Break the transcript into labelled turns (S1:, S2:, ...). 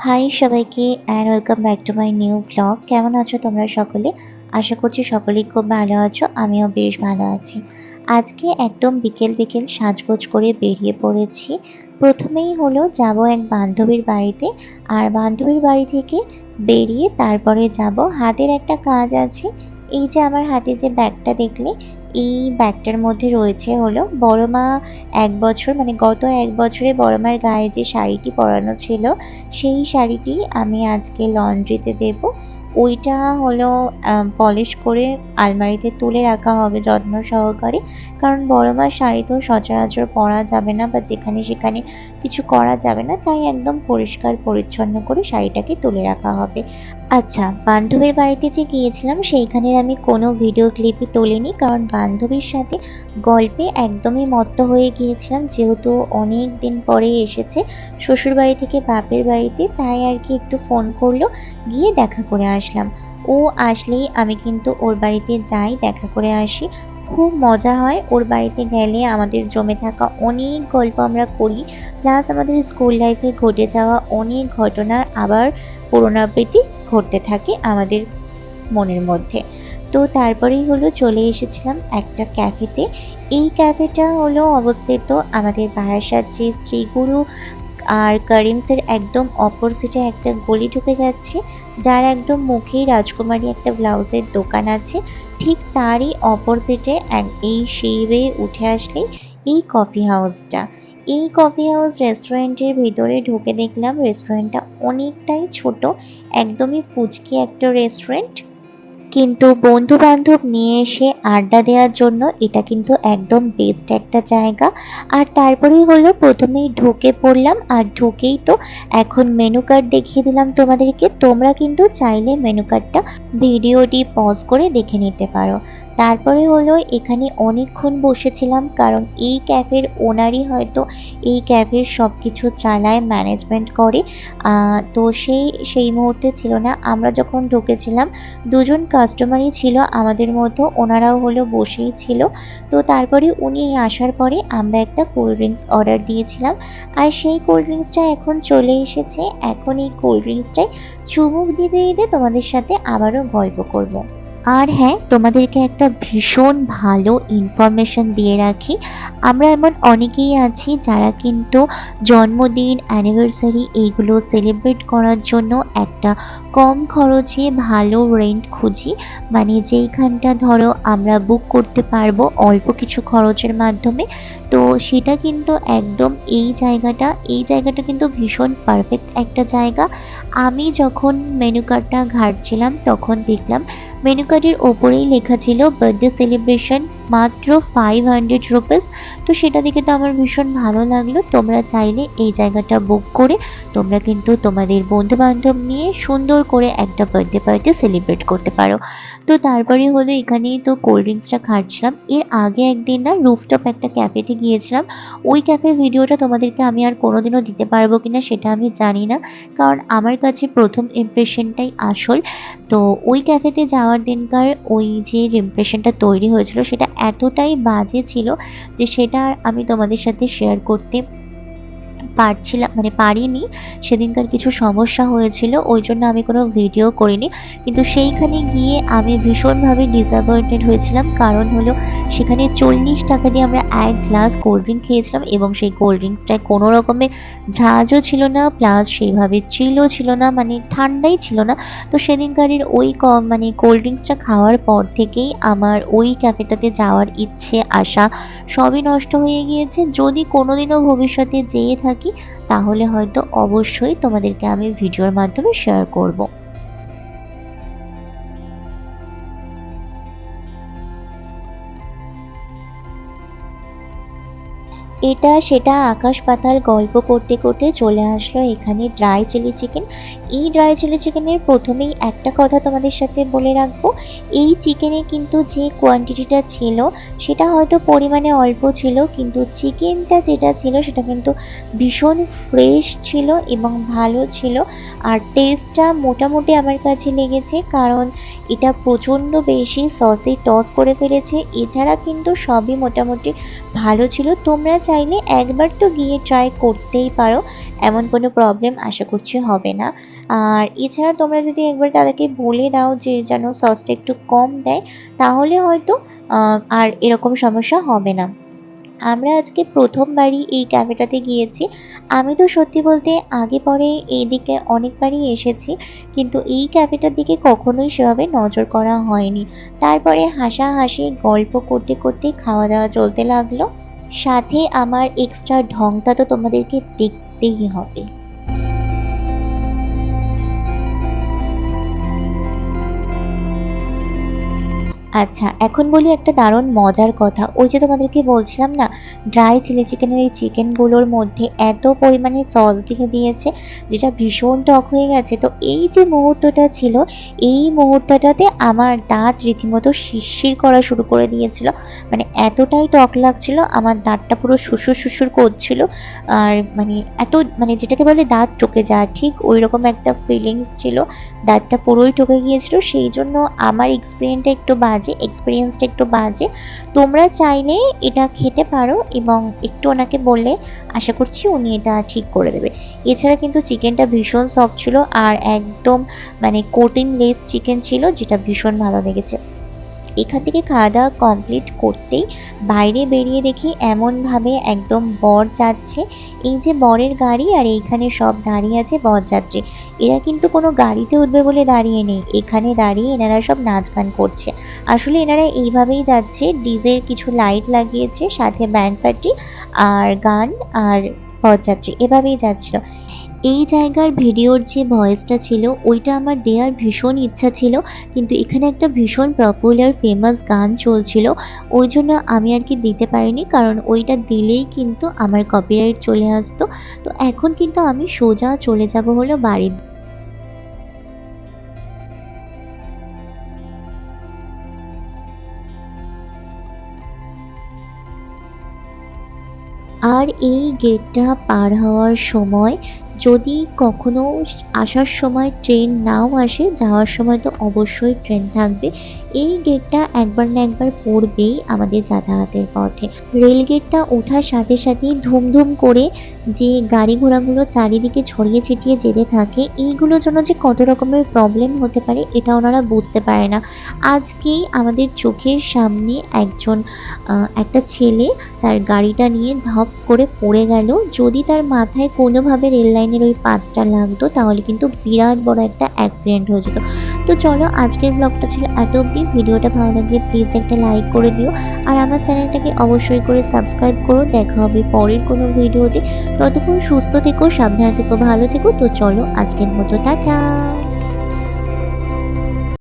S1: High সবাইকে and welcome back to my new blog কেমন আছো তোমরা সকলে? আশা করছি সকলেই খুব ভালো আছো, আমিও বেশ ভালো আছি। আজকে একদম বিকেল বিকেল সাজগোজ করে বেরিয়ে পড়েছি। প্রথমেই হলো যাব এক বান্ধবীর বাড়িতে, আর বান্ধবীর বাড়ি থেকে বেরিয়ে তারপরে যাব। হাতের একটা কাজ আছে এই যে আমার হাতে যে ব্যাগটা দেখলে, এই ব্যাগটার মধ্যে রয়েছে হলো বড় মা এক বছর মানে গত এক বছরে বড় মার গায়ে যে শাড়িটি পরানো ছিল, সেই শাড়িটি আমি আজকে লন্ড্রিতে দেব। ওইটা হলো পলিশ করে আলমারিতে তুলে রাখা হবে যত্ন সহকারে, কারণ বড় মার শাড়ি তো সচরাচর পরা যাবে না বা যেখানে সেখানে কিছু করা যাবে না, তাই একদম পরিষ্কার পরিচ্ছন্ন করে শাড়িটাকে তুলে রাখা হবে। আচ্ছা বান্ধবীর বাড়িতে যে গিয়েছিলাম, সেইখানের আমি কোনো ভিডিও ক্লিপই তোলিনি, কারণ বান্ধবীর সাথে গল্পে একদমই মত্ত হয়ে গিয়েছিলাম, যেহেতু অনেক দিন পরে এসেছে শ্বশুর বাড়ি থেকে বাপের বাড়িতে, তাই আর কি একটু ফোন করল, গিয়ে দেখা করে আসলাম। ও আসলেই আমি কিন্তু ওর বাড়িতে যাই, দেখা করে আসি। খুব মজা হয়। ওর বাড়িতে গেলে আমাদের জমে থাকা অনেক গল্প আমরা করি। প্লাস আমাদের স্কুল লাইফে ঘটে যাওয়া অনেক ঘটনার আবার পুনরাবৃত্তি ঘটতে থাকে আমাদের মনের মধ্যে। তো তারপরেই হলো চলে এসেছিলাম একটা ক্যাফেতে এই ক্যাফেটা হলো অবস্থিত আমাদের বারাসাত যে শ্রীগুরু আর কারিমসের একদম অপোজিটে একটা গলি ঢুকে যাচ্ছে, যার একদম মুখেই রাজকুমারী একটা ব্লাউজের দোকান আছে। ঠিক তারই অপোজিটে এই ওয়ে উঠে আসলেই এই কফি হাউসটা এই কফি হাউস রেস্টুরেন্টের ভিতরে ঢুকে দেখলাম রেস্টুরেন্টটা অনেকটাই ছোট, একদমই পুচকি একটা রেস্টুরেন্ট কিন্তু বন্ধু বান্ধব নিয়ে এসে আড্ডা দেওয়ার জন্য এটা কিন্তু একদম বেস্ট একটা জায়গা। আর তারপরেই হলো, প্রথমেই ঢুকে পড়লাম, আর ঢুকেই তো এখন মেনু কার্ড দেখিয়ে দিলাম তোমাদেরকে। তোমরা কিন্তু চাইলে মেনু কার্ডটা ভিডিওটি পজ করে দেখে নিতে পারো। তারপরে হলো, এখানে অনেকক্ষণ বসেছিলাম, কারণ এই ক্যাফের ওনারই হয়তো এই ক্যাফের সব কিছু চালায় ম্যানেজমেন্ট করে। তো সেই সেই মুহূর্তে ছিল না। আমরা যখন ঢুকেছিলাম, দুজন কাস্টমারই ছিল আমাদের মতো ওনারাও হলো বসেই ছিল। তো তারপরে উনি আসার পরে আমরা একটা কোল্ড ড্রিঙ্কস অর্ডার দিয়েছিলাম। আর সেই কোল্ড ড্রিঙ্কসটা এখন চলে এসেছে। এখন এই কোল্ড ড্রিঙ্কসটাই চুমুক দিতে দিতে তোমাদের সাথে আবারও গল্প করব। আর হ্যাঁ তোমাদেরকে একটা ভীষণ ভালো ইনফরমেশন দিয়ে রাখি। আমরা এমন অনেকেই আছি যারা কিন্তু জন্মদিন অ্যানিভার্সারি এইগুলো সেলিব্রেট করার জন্য একটা কম খরচে ভালো রেন্ট খুঁজি। মানে যেইখানটা ধরো আমরা বুক করতে পারব অল্প কিছু খরচের মাধ্যমে। তো সেটা কিন্তু একদম এই জায়গাটা এই জায়গাটা কিন্তু ভীষণ পারফেক্ট একটা জায়গা। আমি যখন মেনু কার্ডটা ঘাটছিলাম তখন দেখলাম মেনু কার্ডের ওপরেই লেখা ছিল বার্থডে সেলিব্রেশন মাত্র ফাইভ হান্ড্রেড রুপিস তো সেটা দেখে তো আমার ভীষণ ভালো লাগল। তোমরা চাইলে এই জায়গাটা বুক করে তোমরা কিন্তু তোমাদের বন্ধু বান্ধব নিয়ে সুন্দর করে একটা বার্থডে পার্টি সেলিব্রেট করতে পারো। তো তারপরে হলো এখানেই তো কোল্ড ড্রিঙ্কসটা খাচ্ছিলাম। এর আগে একদিন না রুফটপ একটা ক্যাফেতে গিয়েছিলাম। ওই ক্যাফের ভিডিওটা তোমাদেরকে আমি আর কোনোদিনও দিতে পারব কিনা সেটা আমি জানি না। কারণ আমার কাছে প্রথম ইমপ্রেশনটাই আসল। তো ওই ক্যাফেতে যাওয়ার দিনকার ওই যে ইমপ্রেশনটা তৈরি হয়েছিল সেটা এতটাই বাজে ছিল যে সেটা আর আমি তোমাদের সাথে শেয়ার করতে পারছিলাম মানে পারিনি। সেদিনকার কিছু সমস্যা হয়েছিল, ওই জন্য আমি কোনো ভিডিও করিনি। কিন্তু সেইখানে গিয়ে আমি ভীষণভাবে ডিসঅ্যাপয়েন্টেড হয়েছিলাম। কারণ হলো, সেখানে চল্লিশ টাকা দিয়ে আমরা এক গ্লাস কোল্ড ড্রিঙ্ক খেয়েছিলাম এবং সেই কোল্ড ড্রিঙ্কসটায় কোনো রকমের ঝাঁজও ছিল না প্লাস সেইভাবে চিলও ছিল না মানে ঠান্ডাই ছিল না। তো সেদিনকারের ওই কম মানে কোল্ড ড্রিঙ্কসটা খাওয়ার পর থেকেই আমার ওই ক্যাফেটাতে যাওয়ার ইচ্ছে, আশা সবই নষ্ট হয়ে গিয়েছে। যদি কোনোদিনও ভবিষ্যতে যেয়ে থাকি তাহলে হয়তো অবশ্যই তোমাদেরকে আমি ভিডিওর মাধ্যমে শেয়ার করব। এটা সেটা আকাশ পাতাল গল্প করতে করতে চলে আসলো এখানে ড্রাই চিলি চিকেন এই ড্রাই চিলি চিকেনের প্রথমেই একটা কথা তোমাদের সাথে বলে রাখব, এই চিকেনে কিন্তু যে কোয়ান্টিটিটা ছিল সেটা হয়তো পরিমাণে অল্প ছিল, কিন্তু চিকেনটা যেটা ছিল সেটা কিন্তু ভীষণ ফ্রেশ ছিল এবং ভালো ছিল। আর টেস্টটা মোটামুটি আমার কাছে লেগেছে কারণ এটা প্রচণ্ড বেশি সসে টস করে ফেলেছে। এছাড়া কিন্তু সবই মোটামুটি ভালো ছিল। তোমরা চাইলে একবার তো গিয়ে ট্রাই করতেই পারো, এমন কোনো প্রবলেম আশা করছি হবে না। আর এছাড়া তোমরা যদি একবার তাদেরকে বলে দাও যে যেন সসটা একটু কম দেয়, তাহলে হয়তো আর এরকম সমস্যা হবে না। আমরা আজকে প্রথমবারই এই ক্যাফেটাতে গিয়েছি। আমি তো সত্যি বলতে আগে পরে এইদিকে অনেকবারই এসেছি, কিন্তু এই ক্যাফেটার দিকে কখনোই সেভাবে নজর করা হয়নি। তারপরে হাসাহাসি, গল্প করতে করতে খাওয়া দাওয়া চলতে লাগল। সাথে আমার এক্সট্রা ঢংটা তো তোমাদেরকে দেখতেই হবে। আচ্ছা এখন বলি একটা দারুণ মজার কথা। ওই যে তোমাদেরকে বলছিলাম না ড্রাই চিলি চিকেনের এই চিকেনগুলোর মধ্যে এত পরিমাণে সস দিয়ে দিয়েছে, যেটা ভীষণ টক হয়ে গেছে। তো এই যে মুহূর্তটা ছিল, এই মুহূর্তটাতে আমার দাঁত রীতিমতো শিরশির করা শুরু করে দিয়েছিল। মানে এতটাই টক লাগছিল, আমার দাঁতটা পুরো শুশুর শুশুর করছিল। আর মানে এত মানে যেটাকে বলে দাঁত টকে যাওয়া ঠিক ওই রকম একটা ফিলিংস ছিল। দাঁতটা পুরোই টকে গিয়েছিল, সেই জন্য আমার এক্সপিরিয়েন্সটা একটু বাজে এক্সপিরিয়েন্সটা একটু বাজে। তোমরা চাইলে এটা খেতে পারো এবং একটু ওনাকে বললে আশা করছি উনি এটা ঠিক করে দেবে। এছাড়া কিন্তু চিকেনটা ভীষণ সফট ছিল আর একদম মানে কোটিন লেস চিকেন ছিল, যেটা ভীষণ ভালো লেগেছে। এখান থেকে খাওয়া দাওয়া কমপ্লিট করতেই বাইরে বেরিয়ে দেখি এমনভাবে একদম বর যাচ্ছে। এই যে বরের গাড়ি আর এইখানে সব দাঁড়িয়ে আছে বরযাত্রী। এরা কিন্তু কোনো গাড়িতে উঠবে বলে দাঁড়িয়ে নেই। এখানে দাঁড়িয়ে এনারা সব নাচ গান করছে। আসলে এনারা এইভাবেই যাচ্ছে। ডিজের কিছু লাইট লাগিয়েছে, সাথে ব্যান্ড পার্টি আর গান আর বরযাত্রী। এভাবেই যাচ্ছিল। এই জায়গার ভিডিওর যে ভয়েসটা ছিল, ওইটা আমার দেওয়ার ভীষণ ইচ্ছা ছিল, কিন্তু এখানে একটা ভীষণ পপুলার ফেমাস গান চলছিল। ওই জন্য আমি আর কি দিতে পারিনি, কারণ ওইটা দিলেই কিন্তু আমার কপিরাইট চলে আসতো। তো এখন কিন্তু আমি সোজা চলে যাব হলো বাড়ির আর এই গেটটা পার হওয়ার সময় যদি কখনো আসার সময় ট্রেন নাও আসে, যাওয়ার সময় তো অবশ্যই ট্রেন থাকবে। এই গেটটা একবার না একবার পড়বেই আমাদের যাতায়াতের পথে। রেল গেটটা ওঠার সাথে সাথেই ধুমধুম করে যে গাড়ি ঘোড়াগুলো চারিদিকে ছড়িয়ে ছিটিয়ে যেতে থাকে, এইগুলোর জন্য যে কত রকমের প্রবলেম হতে পারে, এটা ওনারা বুঝতে পারে না। আজকেই আমাদের চোখের সামনে একজন একটা ছেলে তার গাড়িটা নিয়ে ধপ করে পড়ে গেল। যদি তার মাথায় কোনোভাবে রেল লাইনের ওই পাতটা লাগতো, তাহলে কিন্তু বিরাট বড় একটা অ্যাক্সিডেন্ট হয়ে যেত। তো চলো আজকের ব্লগটা ছিল এত অবধি। ভিডিওটা ভালো লাগলে প্লিজ একটা লাইক করে দিও। আর আমার চ্যানেলটাকে অবশ্যই করে সাবস্ক্রাইব করো। দেখা হবে পরের কোনো ভিডিওতে। ততক্ষণ সুস্থ থেকো, সাবধানে থেকো, ভালো থেকো। তো চলো আজকের মতো, টাটা!